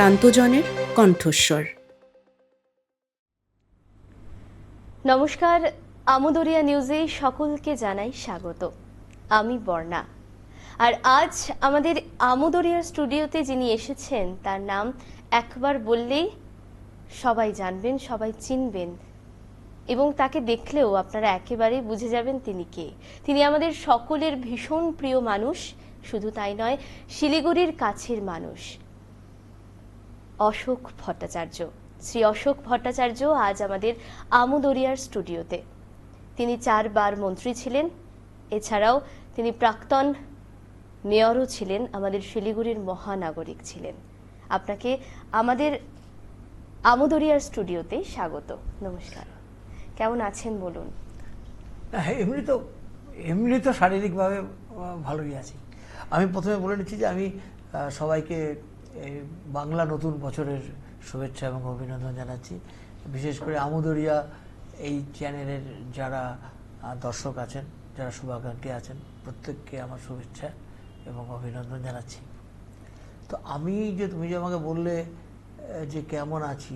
প্রান্তজনের কণ্ঠস্বর। নমস্কার, আমদরিয়া নিউজে সকলকে জানাই স্বাগত। আমি বর্ণা। আর আজ আমাদের আমদরিয়ার স্টুডিওতে যিনি এসেছেন, তার নাম একবার বললেই সবাই জানবেন, সবাই চিনবেন। এবং তাকে দেখলেও আপনারা একেবারে বুঝে যাবেন তিনি কে। তিনি আমাদের সকলের ভীষণ প্রিয় মানুষ, শুধু তাই নয়, শিলিগুড়ির কাছের মানুষ। অশোক ভট্টাচার্য। শ্রী অশোক ভট্টাচার্য আজ আমাদের আমুদরিয়ার স্টুডিওতে। তিনি চারবার মন্ত্রী ছিলেন। এছাড়াও তিনি প্রাক্তন মেয়রও ছিলেন, আমাদের শিলিগুড়ির মহানাগরিক ছিলেন। আপনাকে আমাদের আমুদরিয়ার স্টুডিওতে স্বাগত। নমস্কার। কেমন আছেন বলুন? হ্যাঁ এমনি তো এমনি তো শারীরিকভাবে ভালোই আছি। আমি প্রথমে বলে নিচ্ছি যে আমি সবাইকে এই বাংলা নতুন বছরের শুভেচ্ছা এবং অভিনন্দন জানাচ্ছি। বিশেষ করে আমুদরিয়া এই চ্যানেলের যারা দর্শক আছেন, যারা শুভাকাঙ্ক্ষী আছেন, প্রত্যেককে আমার শুভেচ্ছা এবং অভিনন্দন জানাচ্ছি। তো আমি যে তুমি যে আমাকে বললে যে কেমন আছি,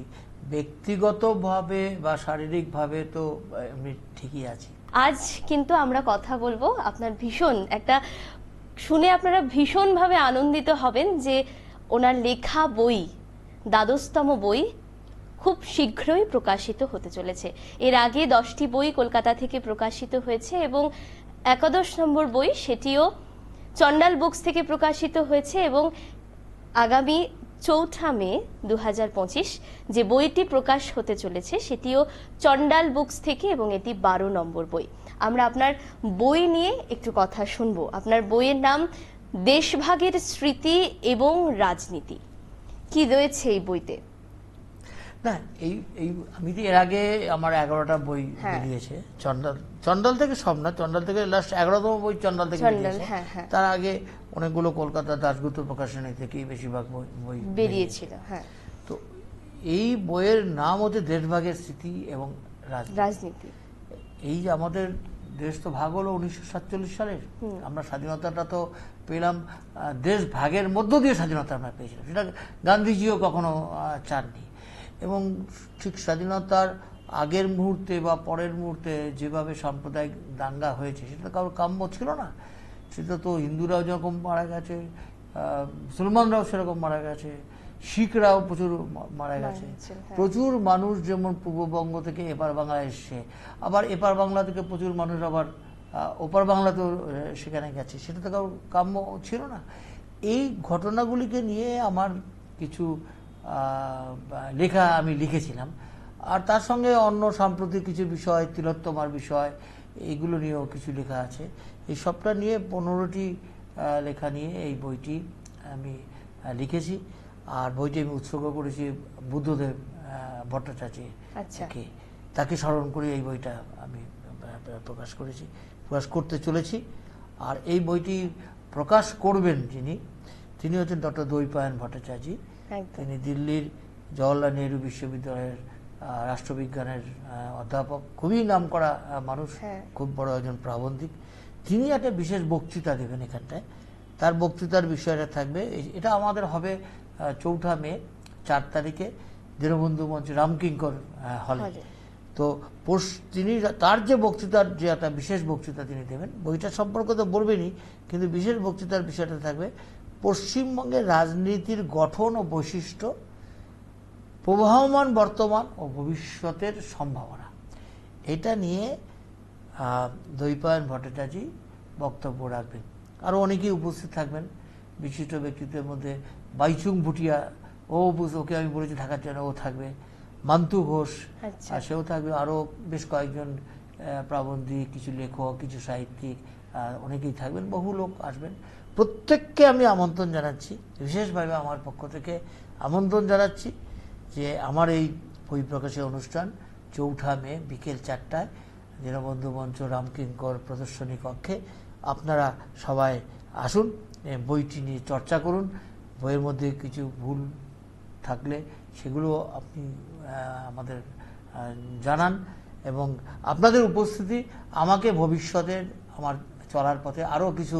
ব্যক্তিগতভাবে বা শারীরিকভাবে তো এমনি ঠিকই আছি। আজ কিন্তু আমরা কথা বলব আপনার ভীষণ একটা, শুনে আপনারা ভীষণভাবে আনন্দিত হবেন যে ওনার লেখা বই, দ্বাদশতম বই, খুব শীঘ্রই প্রকাশিত হতে চলেছে। এর আগে দশটি বই কলকাতা থেকে প্রকাশিত হয়েছে এবং একাদশ নম্বর বই সেটিও চন্ডাল বুকস থেকে প্রকাশিত হয়েছে এবং আগামী চৌঠা মে দু হাজার পঁচিশ যে বইটি প্রকাশ হতে চলেছে সেটিও চন্ডাল বুকস থেকে এবং এটি বারো নম্বর বই। আমরা আপনার বই নিয়ে একটু কথা শুনব। আপনার বইয়ের নাম দেশভাগের স্মৃতি এবং রাজনীতি। কি রয়েছে এই বইতে? না এই এই আমি তো এর আগে আমার এগারোটা বই হ্যাঁ। বেরিয়েছে। চন্ডাল চন্ডাল থেকে সব না চন্ডাল থেকে লাস্ট এগারোতম বই চন্ডাল থেকে বেরিয়েছে। হ্যাঁ, হ্যাঁ। তার আগে অনেকগুলো কলকাতা দাশগুপ্ত প্রকাশনী থেকেই বেশিরভাগ বই বেরিয়েছিল হ্যাঁ। তো এই বইয়ের নাম হচ্ছে দেশভাগের স্মৃতি এবং রাজনীতি। এই আমাদের দেশ তো ভাগ হলো উনিশশো সাতচল্লিশ সালের। আমরা স্বাধীনতাটা তো পেলাম দেশ ভাগের মধ্য দিয়ে স্বাধীনতা আমরা পেয়েছিলাম। সেটা গান্ধীজিও কখনো চাননি। এবং ঠিক স্বাধীনতার আগের মুহূর্তে বা পরের মুহূর্তে যেভাবে সাম্প্রদায়িক দাঙ্গা হয়েছে সেটা কারোর কাম্য ছিল না। সেটা তো হিন্দুরাও যেরকম মারা গেছে মুসলমানরাও সেরকম মারা গেছে। শিখরাও প্রচুর মারা গেছে। হ্যাঁ। প্রচুর মানুষ যেমন পূর্ববঙ্গ থেকে এপার বাংলা এসছে আবার এপার বাংলা থেকে প্রচুর মানুষ আবার ওপার বাংলাতেও সেখানে গেছে। সেটা তো কারও কাম্য ছিল না। এই ঘটনাগুলিকে নিয়ে আমার কিছু লেখা আমি লিখেছিলাম। আর তার সঙ্গে অন্য সাম্প্রতিক কিছু বিষয় তিলোত্তমার বিষয় এইগুলো নিয়েও কিছু লেখা আছে। এই সবটা নিয়ে পনেরোটি লেখা নিয়ে এই বইটি আমি লিখেছি। আর বইটি আমি উৎসর্গ করেছি বুদ্ধদেব আহ, ভট্টাচার্যের আচ্ছা। কে তাকে স্মরণ করে এই বইটা আমি প্রকাশ করেছি প্রকাশ করতে চলেছি। আর এই বইটি প্রকাশ করবেন যিনি তিনি হচ্ছেন ডক্টর দৈপায়ন ভট্টাচার্য। তিনি দিল্লির জওয়াহরলাল নেহরু বিশ্ববিদ্যালয়ের রাষ্ট্রবিজ্ঞানের অধ্যাপক। খুবই নামকরা আহ, মানুষ হ্যাঁ। খুব বড় একজন প্রাবন্ধিক। তিনি একটা বিশেষ বক্তৃতা দেবেন এখানটায়। তার বক্তৃতার বিষয়টা থাকবে। এটা আমাদের হবে চৌঠা মে চার তারিখে দীনবন্ধু মঞ্চ রামকিঙ্কর হলে। তো তিনি তার যে বক্তৃতার যে একটা বিশেষ বক্তৃতা তিনি দেবেন বইটা সম্পর্কে তো বলবেনই কিন্তু বিশেষ বক্তৃতার বিষয়টা থাকবে পশ্চিমবঙ্গের রাজনীতির গঠন ও বৈশিষ্ট্য প্রবাহমান বর্তমান ও ভবিষ্যতের সম্ভাবনা। এটা নিয়ে দৈপায়ন ভট্টাচার্য বক্তব্য রাখবেন। আরও অনেকেই উপস্থিত থাকবেন। বিশিষ্ট ব্যক্তিত্বের মধ্যে বাইচুং ভুটিয়া ও ওকে আমি বলেছি থাকার জন্য ও থাকবে। মান্তু ঘোষ আচ্ছা। আর সেও থাকবে। আরও বেশ কয়েকজন প্রাবন্ধিক কিছু লেখক কিছু সাহিত্যিক অনেকেই থাকবেন বহু লোক আসবেন। প্রত্যেককে আমি আমন্ত্রণ জানাচ্ছি বিশেষভাবে আমার পক্ষ থেকে আমন্ত্রণ জানাচ্ছি যে আমার এই বই প্রকাশের অনুষ্ঠান চৌঠা মে বিকেল চারটায় দীনবন্ধু মঞ্চ রামকিঙ্কর প্রদর্শনী কক্ষে আপনারা সবাই আসুন। বইটি নিয়ে চর্চা করুন। বইয়ের মধ্যে কিছু ভুল থাকলে সেগুলো আপনি আমাদের জানান এবং আপনাদের উপস্থিতি আমাকে ভবিষ্যতের আমার চলার পথে আরও কিছু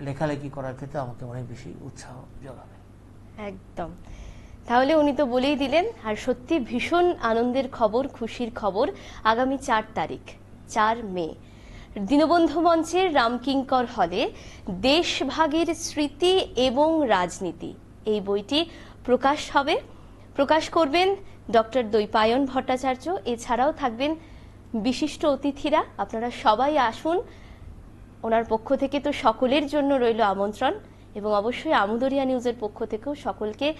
লেখালেখি করার ক্ষেত্রে আমাকে অনেক বেশি উৎসাহ যোগাবে। একদম। তাহলে উনি তো বলেই দিলেন, আর সত্যি ভীষণ আনন্দের খবর, খুশির খবর, আগামী চার তারিখ, চার মে। দীনবন্ধু মঞ্চের রামকিঙ্কর হলে দেশভাগের স্মৃতি এবং রাজনীতি। এই বইটি প্রকাশ হবে। প্রকাশ করবেন ডক্টর দৈপায়ন ভট্টাচার্য। এছাড়াও থাকবেন বিশিষ্ট অতিথিরা। আপনারা সবাই আসুন। ওনার পক্ষ থেকে তো সকলের জন্য রইল আমন্ত্রণ এবং অবশ্যই আমুদরিয়া নিউজের পক্ষ থেকেও সকলকে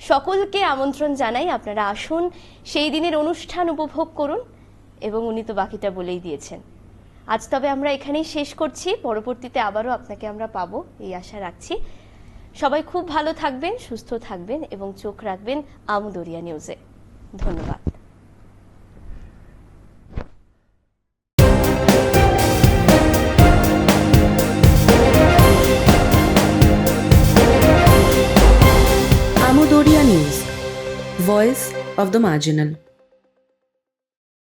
সকলকে আমন্ত্রণ জানাই। আপনারা আসুন। সেই দিনের অনুষ্ঠান উপভোগ করুন এবং উনি তো বাকিটা বলেই দিয়েছেন। আজ তবে আমরা এখানেই শেষ করছি। পরবর্তীতে আবারও আপনাকে আমরা পাবো, এই আশা রাখছি। সবাই খুব ভালো থাকবেন, সুস্থ থাকবেন এবং চোখ রাখবেন আমুদরিয়া নিউজে। ধন্যবাদ। voice of the marginal.